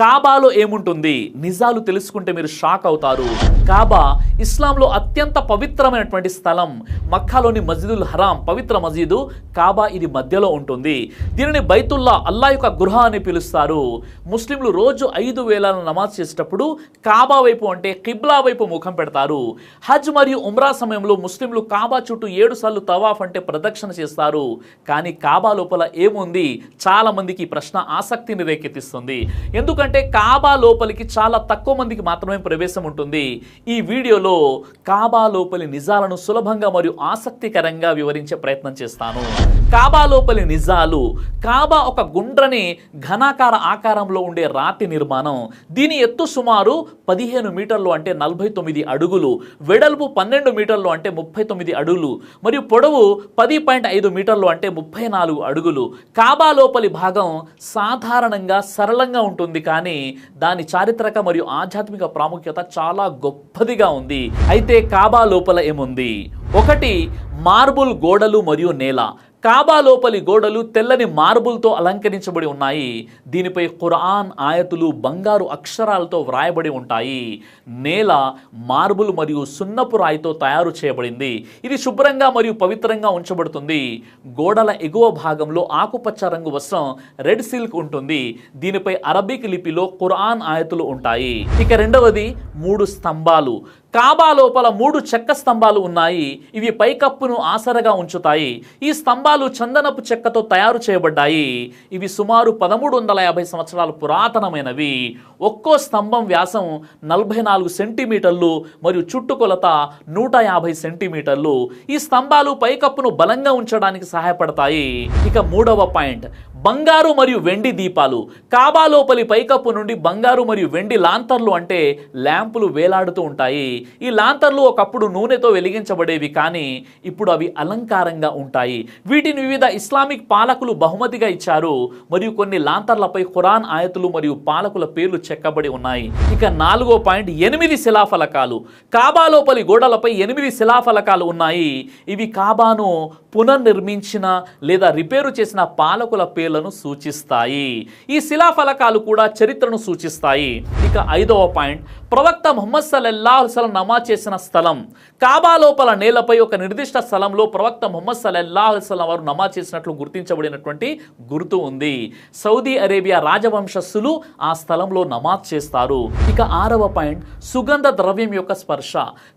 కాబాలో ఏముంటుంది? నిజాలు తెలుసుకుంటే మీరు షాక్ అవుతారు. కాబా ఇస్లాంలో అత్యంత పవిత్రమైనటువంటి స్థలం మక్కాలోని మస్జిదుల్ హరాం పవిత్ర మసీదు కాబా ఇది మధ్యలో ఉంటుంది. దీనిని బైతుల్లా అల్లా యొక్క గృహ అని పిలుస్తారు. ముస్లింలు రోజు ఐదు వేల నమాజ్ చేసేటప్పుడు కాబా వైపు అంటే కిబ్లా వైపు ముఖం పెడతారు. హజ్ మరియు ఉమ్రా సమయంలో ముస్లింలు కాబా చుట్టూ ఏడు సార్లు తవాఫ్ అంటే ప్రదక్షిణ చేస్తారు. కానీ కాబా లోపల ఏముంది? చాలా మందికి ఈ ప్రశ్న ఆసక్తిని రేకెత్తిస్తుంది. ఎందుకంటే కాబా లోపలికి చాలా తక్కువ మందికి మాత్రమే ప్రవేశం ఉంటుంది. ఈ వీడియోలో కాబా లోపలి నిజాలను సులభంగా మరియు ఆసక్తికరంగా వివరించే ప్రయత్నం చేస్తాను. కాబా లోపలి నిజాలు కాబా ఒక గుండ్రని ఘనాకార ఆకారంలో ఉండే రాతి నిర్మాణం. దీని ఎత్తు సుమారు పదిహేను మీటర్లు అంటే నలభై తొమ్మిది అడుగులు వెడల్పు పన్నెండు మీటర్లు అంటే ముప్పై తొమ్మిది అడుగులు మరియు పొడవు పది పాయింట్ ఐదు మీటర్లు అంటే ముప్పై నాలుగు అడుగులు. కాబా లోపలి భాగం సాధారణంగా సరళంగా ఉంటుంది కానీ దాని చారిత్రక మరియు ఆధ్యాత్మిక ప్రాముఖ్యత చాలా గొప్పదిగా ఉంది. అయితే కాబా లోపల ఏముంది? ఒకటి మార్బుల్ గోడలు మరియు నేల. కాబా లోపలి గోడలు తెల్లని మార్బుల్తో అలంకరించబడి ఉన్నాయి. దీనిపై ఖురాన్ ఆయతులు బంగారు అక్షరాలతో వ్రాయబడి ఉంటాయి. నేల మార్బుల్ మరియు సున్నపు రాయితో తయారు చేయబడింది. ఇది శుభ్రంగా మరియు పవిత్రంగా ఉంచబడుతుంది. గోడల ఎగువ భాగంలో ఆకుపచ్చ రంగు వస్త్రం రెడ్ సిల్క్ ఉంటుంది. దీనిపై అరబిక్ లిపిలో ఖురాన్ ఆయతులు ఉంటాయి. ఇక రెండవది మూడు స్తంభాలు. కాబా లోపల మూడు చెక్క స్తంభాలు ఉన్నాయి. ఇవి పైకప్పును ఆసరగా ఉంచుతాయి. ఈ స్తంభాలు చందనపు చెక్కతో తయారు చేయబడ్డాయి. ఇవి సుమారు పదమూడు వందల యాభై సంవత్సరాలు పురాతనమైనవి. ఒక్కో స్తంభం వ్యాసం నలభై నాలుగు సెంటీమీటర్లు మరియు చుట్టుకొలత నూట యాభై సెంటీమీటర్లు. ఈ స్తంభాలు పైకప్పును బలంగా ఉంచడానికి సహాయపడతాయి. ఇక మూడవ పాయింట్. బంగారు మరియు వెండి దీపాలు. కాబా లోపలి పైకప్పు నుండి బంగారు మరియు వెండి లాంతర్లు అంటే ల్యాంపులు వేలాడుతూ ఉంటాయి. ఈ లాంతర్లు ఒకప్పుడు నూనెతో వెలిగించబడేవి కానీ ఇప్పుడు అవి అలంకారంగా ఉంటాయి. వీటిని వివిధ ఇస్లామిక్ పాలకులు బహుమతిగా ఇచ్చారు. మరియు కొన్ని లాంతర్లపై ఖురాన్ ఆయతులు మరియు పాలకుల పేర్లు చెక్కబడి ఉన్నాయి. ఇక నాలుగో పాయింట్ ఎనిమిది శిలాఫలకాలు. కాబా లోపలి గోడలపై ఎనిమిది శిలాఫలకాలు ఉన్నాయి. ఇవి కాబాను పునర్నిర్మించిన లేదా రిపేరు చేసిన పాలకుల చర్యలను సూచిస్తాయి ఈ శిలాఫలకాలు కూడా చరిత్రను సూచిస్తాయి. ఇక ఐదవ పాయింట్ ప్రవక్త ముహమ్మద్ సల్లల్లాహు అలైహి నమాజ్ చేసిన స్థలం. కాబా లోపల నేలపై ఒక నిర్దిష్ట స్థలంలో ప్రవక్త ముహమ్మద్ సల్లల్లాహు అలైహి వారు నమాజ్ చేసినట్లు గుర్తించబడినటువంటి గుర్తు ఉంది. సౌదీ అరేబియా రాజవంశస్థులు ఆ స్థలంలో నమాజ్ చేస్తారు. ఇక ఆరవ పాయింట్ సుగంధ ద్రవ్యం యొక్క స్పర్శ.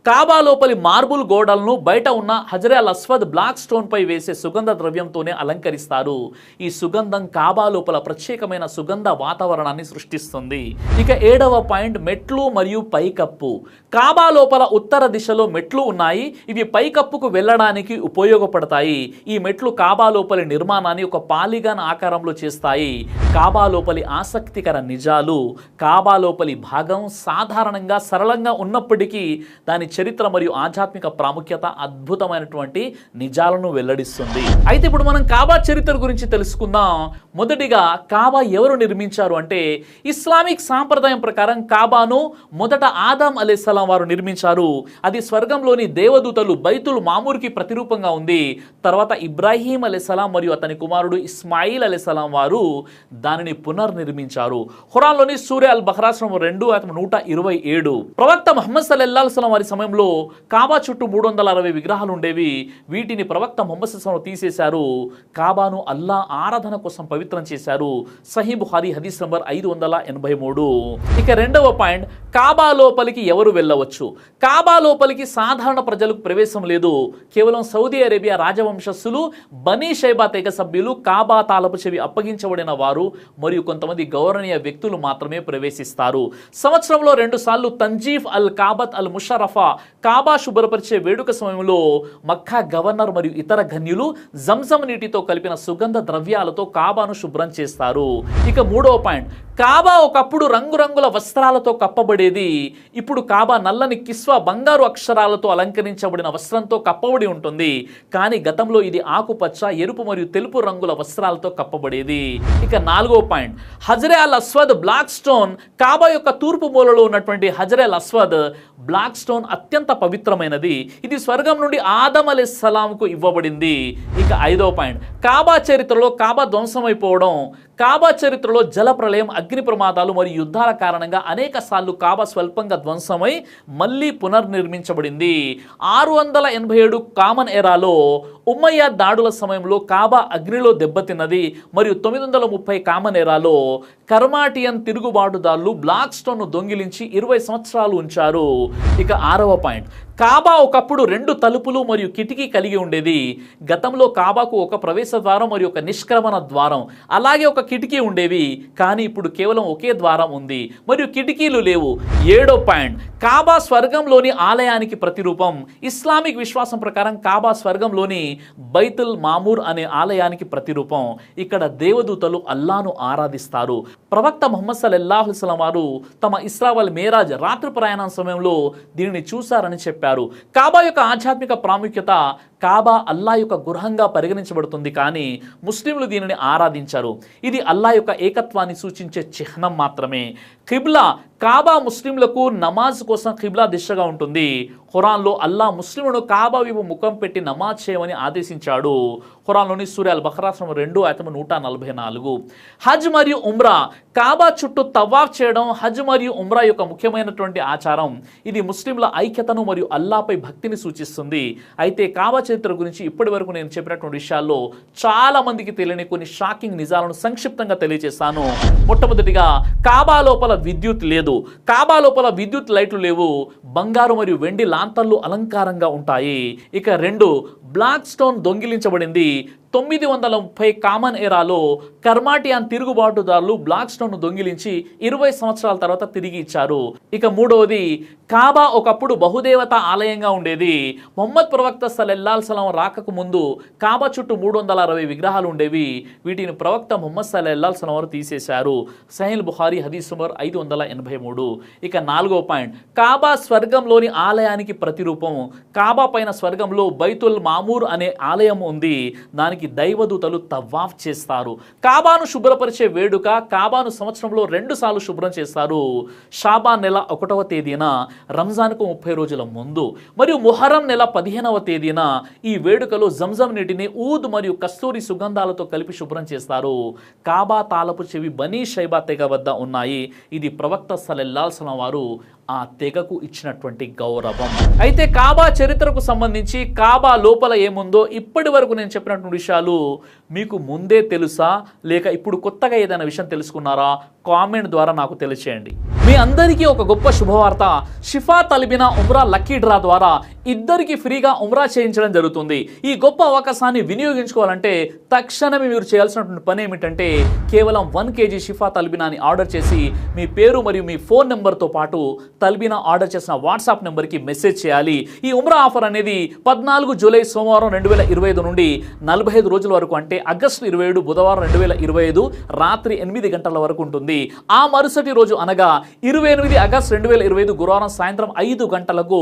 కాబా లోపలి మార్బుల్ గోడలను బయట ఉన్న హజరే అల్ అస్వద్ బ్లాక్ స్టోన్ పై వేసే సుగంధ ద్రవ్యంతోనే అలంకరిస్తారు. ఈ సుగంధం కాబా లోపల ప్రత్యేకమైన సుగంధ వాతావరణాన్ని సృష్టిస్తుంది. ఇక ఏడవ పాయింట్ మెట్లు మరియు పైకప్పు. కాబా లోపల ఉత్తర దిశలో మెట్లు ఉన్నాయి. ఇవి పైకప్పుకు వెళ్ళడానికి ఉపయోగపడతాయి. ఈ మెట్లు కాబా లోపలి నిర్మాణాన్ని ఒక పాలిగాన్ ఆకారంలో చేస్తాయి. కాబా లోపలి ఆసక్తికర నిజాలు. కాబా లోపలి భాగం సాధారణంగా సరళంగా ఉన్నప్పటికీ దాని చరిత్ర మరియు ఆధ్యాత్మిక ప్రాముఖ్యత అద్భుతమైనటువంటి నిజాలను వెల్లడిస్తుంది. అయితే ఇప్పుడు మనం కాబా చరిత్ర గురించి తెలుసుకుందాం. మొదటిగా కాబా ఎవరు నిర్మించారు అంటే ఇస్లామిక్ సాంప్రదాయం ప్రకారం కాబాను మొదట ఆదాం అలీస్లాం వారు నిర్మించారు. అది స్వర్గంలోని దేవదూతలు బైతుల్ మామూర్కి ప్రతిరూపంగా ఉంది. తర్వాత ఇబ్రాహీం అలీస్లాం మరియు అతని కుమారుడు ఇస్మాయిల్ అలీస్లాం వారు దానిని పునర్నిర్మించారు. హురాన్లోని సూర్య అల్ బహ్రాశ్రమం రెండు అతను నూట ఇరవై ఏడు. ప్రవక్త మహమ్మద్ సల్లల్లాహు వారి సమయంలో కాబా చుట్టూ మూడు వందల అరవై విగ్రహాలు ఉండేవి. వీటిని ప్రవక్త మొహమ్మద్ సల్లం తీసేశారు. కాబాను అల్లా ఆరాధన కోసం పవిత్రం చేశారు. సహీ బుఖారీ హదీస్ నంబర్ ఐదు వందల ఎనభై మూడు. ఇక రెండవ పాయింట్ కాబా లోపలికి ఎవరు వెళ్ళవచ్చు? కాబా లోపలికి సాధారణ ప్రజలకు ప్రవేశం లేదు. కేవలం సౌదీ అరేబియా రాజవంశస్థులు బనీ షైబా తెగ సభ్యులు కాబా తాలపు చెవి అప్పగించబడిన వారు మరియు కొంతమంది గౌరవనీయ వ్యక్తులు మాత్రమే ప్రవేశిస్తారు. సంవత్సరంలో రెండు సార్లు తంజీఫ్ అల్ కాబత్ అల్ ముషరఫా కాబా శుభ్రపరిచే వేడుక సమయంలో మక్కా గవర్నర్ మరియు ఇతర గన్యులు జంజం నీటితో కలిపిన సుగంధ ద్రవ్యాలతో కాబాను శుభ్రం చేస్తారు. ఇక మూడవ పాయింట్. కాబా ఒకప్పుడు రంగురంగుల వస్త్రాలతో కప్పబడి ఉండేది. ఇప్పుడు కాబా నల్లని కిస్వా బంగారు అక్షరాలతో అలంకరించబడిన వస్త్రంతో కప్పబడి ఉంటుంది. కానీ గతంలో ఇది ఆకుపచ్చ ఎరుపు మరియు తెలుపు రంగుల వస్త్రాలతో కప్పబడేది. ఇక నాలుగో పాయింట్. హజరే అల్ అస్వద్ బ్లాక్ స్టోన్. కాబా యొక్క తూర్పు మూలలో ఉన్నటువంటి హజరే అల్ అస్వద్ బ్లాక్ స్టోన్ అత్యంత పవిత్రమైనది. ఇది స్వర్గం నుండి ఆదమ్ అలీ సలాంకు ఇవ్వబడింది. ఇక ఐదో పాయింట్. కాబా చరిత్రలో కాబా ధ్వంసమైపోవడం. కాబా చరిత్రలో జల ప్రళయం అగ్ని ప్రమాదాలు మరియు యుద్ధాల కారణంగా అనేక సార్లు కాబా స్వల్పంగా ధ్వంసమై మళ్ళీ పునర్నిర్మించబడింది. ఆరు వందల ఎనభై ఏడు కామన్ ఎరాలో ఉమ్మయ్య దాడుల సమయంలో కాబా అగ్నిలో దెబ్బతిన్నది. మరియు తొమ్మిది వందల ముప్పై కామన్ ఎరాలో కర్మాటియన్ తిరుగుబాటుదారులు బ్లాక్ స్టోన్ను దొంగిలించి ఇరవై సంవత్సరాలు ఉంచారు. ఇక ఆరవ పాయింట్. కాబా ఒకప్పుడు రెండు తలుపులు మరియు కిటికీ కలిగి ఉండేది. గతంలో కాబాకు ఒక ప్రవేశ ద్వారం మరియు ఒక నిష్క్రమణ ద్వారం. అలాగే ఒక కిటికీ ఉండేవి. కానీ ఇప్పుడు కేవలం ఒకే ద్వారం ఉంది. మరియు కిటికీలు లేవు. ఏడో పాయింట్. కాబా స్వర్గంలోని ఆలయానికి ప్రతిరూపం. ఇస్లామిక్ విశ్వాసం ప్రకారం కాబా స్వర్గంలోని బైతుల్ మామూర్ అనే ఆలయానికి ప్రతిరూపం. ఇక్కడ దేవదూతలు అల్లాను ఆరాధిస్తారు. ప్రవక్త ముహమ్మద్ సల్లల్లాహుస్లం వారు తమ ఇస్రావల్ మేరాజ్ రాత్రి ప్రయాణం సమయంలో దీనిని చూశారని చెప్పారు. కాబా యొక్క ఆధ్యాత్మిక ప్రాముఖ్యత కాబా అల్లా యొక్క గృహంగా పరిగణించబడుతుంది కానీ ముస్లింలు దీనిని ఆరాధించారు. ఇది అల్లా యొక్క ఏకత్వాన్ని సూచించే చిహ్నం మాత్రమే. ఖిబ్లా కాబా ముస్లింలకు నమాజ్ కోసం ఖిబ్లా దిశగా ఉంటుంది. ఖురాన్లో అల్లా ముస్లింలను కాబా వైపు ముఖం పెట్టి నమాజ్ చేయమని ఆదేశించాడు. ఖురాన్లోని సూర్య అల్ బహరాశ్రమం రెండు అతను నూట నలభై నాలుగు. హజ్ మరియు ఉమ్రా కాబా చుట్టూ తవాఫ్ చేయడం హజ్ మరియు ఉమ్రా యొక్క ముఖ్యమైనటువంటి ఆచారం. ఇది ముస్లింల ఐక్యతను మరియు అల్లాపై భక్తిని సూచిస్తుంది. అయితే కాబా చరిత్ర గురించి ఇప్పటి వరకు నేను చెప్పినటువంటి విషయాల్లో చాలా మందికి తెలియని కొన్ని షాకింగ్ నిజాలను సంక్షిప్తంగా తెలియజేస్తాను మొట్టమొదటిగా కాబా లోపల విద్యుత్ లేదు. కాబా లోపల విద్యుత్ లైట్లు లేవు. బంగారు మరియు వెండి లాంతర్లు అలంకారంగా ఉంటాయి. ఇక రెండు బ్లాక్ స్టోన్ దొంగిలించబడింది. తొమ్మిది వందల ముప్పై కామన్ ఎరాలో కర్మాటియాన్ తిరుగుబాటుదారులు బ్లాక్ స్టోన్ను దొంగిలించి ఇరవై సంవత్సరాల తర్వాత తిరిగి ఇచ్చారు. ఇక మూడవది కాబా ఒకప్పుడు బహుదేవత ఆలయంగా ఉండేది. మొహమ్మద్ ప్రవక్త సలెల్లాల్ సలం రాకకు ముందు కాబా చుట్టూ మూడు వందల అరవై విగ్రహాలు ఉండేవి. వీటిని ప్రవక్త మొహమ్మద్ సలెల్లాల్ సలం వారు తీసేశారు. సహిల్ బుహారీ హదీస్ సుమర్ ఐదు వందల ఎనభై మూడు. ఇక నాలుగో పాయింట్ కాబా స్వర్గంలోని ఆలయానికి ప్రతిరూపం. కాబా పైన స్వర్గంలో బైతుల్ మామూర్ అనే ఆలయం ఉంది. దానికి దైవదూతలు తవ్వాఫ్ చేస్తారు. కాబాను శుభ్రపరిచే వేడుక కాబాను సంవత్సరంలో రెండు సార్లు శుభ్రం చేస్తారు. షాబా నెల ఒకటవ తేదీన రంజాన్కు ముప్పై రోజుల ముందు. మరియు ముహరం నెల పదిహేనవ తేదీన ఈ వేడుకలో జంజం నీటిని ఊద్ మరియు కస్తూరి సుగంధాలతో కలిపి శుభ్రం చేస్తారు. కాబా తాలపు చెవి బనీ షైబా తెగ వద్ద ఉన్నాయి. ఇది ప్రవక్త సలెల్లాల్సిన వారు ఆ తెగకు ఇచ్చినటువంటి గౌరవం. అయితే కాబా చరిత్రకు సంబంధించి కాబా లోపల ఏముందో ఇప్పటి వరకు నేను చెప్పినటువంటి విషయాలు మీకు ముందే తెలుసా? లేక ఇప్పుడు కొత్తగా ఏదైనా విషయం తెలుసుకున్నారా? కామెంట్ ద్వారా నాకు తెలియచేయండి. మీ అందరికీ ఒక గొప్ప శుభవార్త. షిఫా తలిబిన ఉమ్రా లక్కీ డ్రా ద్వారా ఇద్దరికి ఫ్రీగా ఉమ్రా చేయించడం జరుగుతుంది. ఈ గొప్ప అవకాశాన్ని వినియోగించుకోవాలంటే తక్షణమే మీరు చేయాల్సినటువంటి పని ఏమిటంటే కేవలం వన్ కేజీ షిఫా తలిబినాని ఆర్డర్ చేసి మీ పేరు మరియు మీ ఫోన్ నెంబర్తో పాటు తల్బీనా ఆర్డర్ చేసిన వాట్సాప్ నెంబర్కి మెసేజ్ చేయాలి. ఈ ఉమ్రా ఆఫర్ అనేది పద్నాలుగు జూలై సోమవారం రెండు వేల ఇరవై ఐదు నుండి నలభై ఐదు రోజుల వరకు అంటే ఆగస్టు ఇరవై ఏడు బుధవారం రెండు వేల ఇరవై ఐదు రాత్రి ఎనిమిది గంటల వరకు ఉంటుంది. ఆ మరుసటి రోజు అనగా ఇరవై ఎనిమిది ఆగస్టు రెండు వేల ఇరవై ఐదు గురువారం సాయంత్రం ఐదు గంటలకు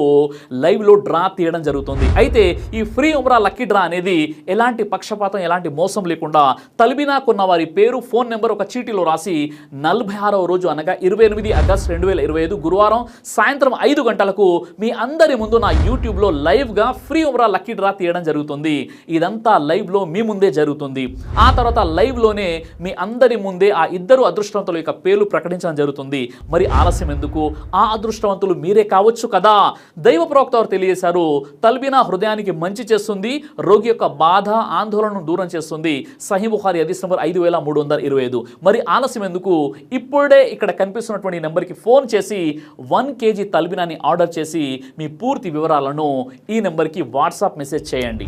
లైవ్లో డ్రా తీయడం జరుగుతుంది. అయితే ఈ ఫ్రీ ఉమ్రా లక్కీ డ్రా అనేది ఎలాంటి పక్షపాతం ఎలాంటి మోసం లేకుండా తల్బినా కొన్న వారి పేరు ఫోన్ నెంబర్ ఒక చీటీలో రాసి నలభై ఆరవ రోజు అనగా ఇరవై ఎనిమిది ఆగస్టు రెండు వేల ఇరవై ఐదు గురువారం సాయంత్రం ఐదు గంటలకు మీ అందరి ముందు నా యూట్యూబ్లో లైవ్గా ఫ్రీ ఉమ్రా లక్కీ డ్రా తీయడం జరుగుతుంది. ఇదంతా లైవ్లో మీ ముందే జరుగుతుంది. ఆ తర్వాత లైవ్లోనే మీ అందరి ముందే ఆ ఇద్దరు అదృష్టవంతుల యొక్క పేర్లు ప్రకటించడం జరుగుతుంది. మరి ఆలస్యం ఎందుకు? ఆ అదృష్టవంతులు మీరే కావచ్చు కదా? దైవ ప్రవక్త వారు తెలియజేశారు తల్బినా హృదయానికి మంచి చేస్తుంది రోగి యొక్క బాధ ఆందోళనను దూరం చేస్తుంది. సహీ బుఖారి అదీస్ ఐదు వేల మూడు వందల ఇరవై ఐదు. మరి ఆలస్యం ఎందుకు? ఇప్పుడే ఇక్కడ కనిపిస్తున్నటువంటి నెంబర్కి ఫోన్ చేసి వన్ వన్ కేజీ తల్బినాని ఆర్డర్ చేసి మీ పూర్తి వివరాలను ఈ నెంబర్కి వాట్సాప్ మెసేజ్ చేయండి.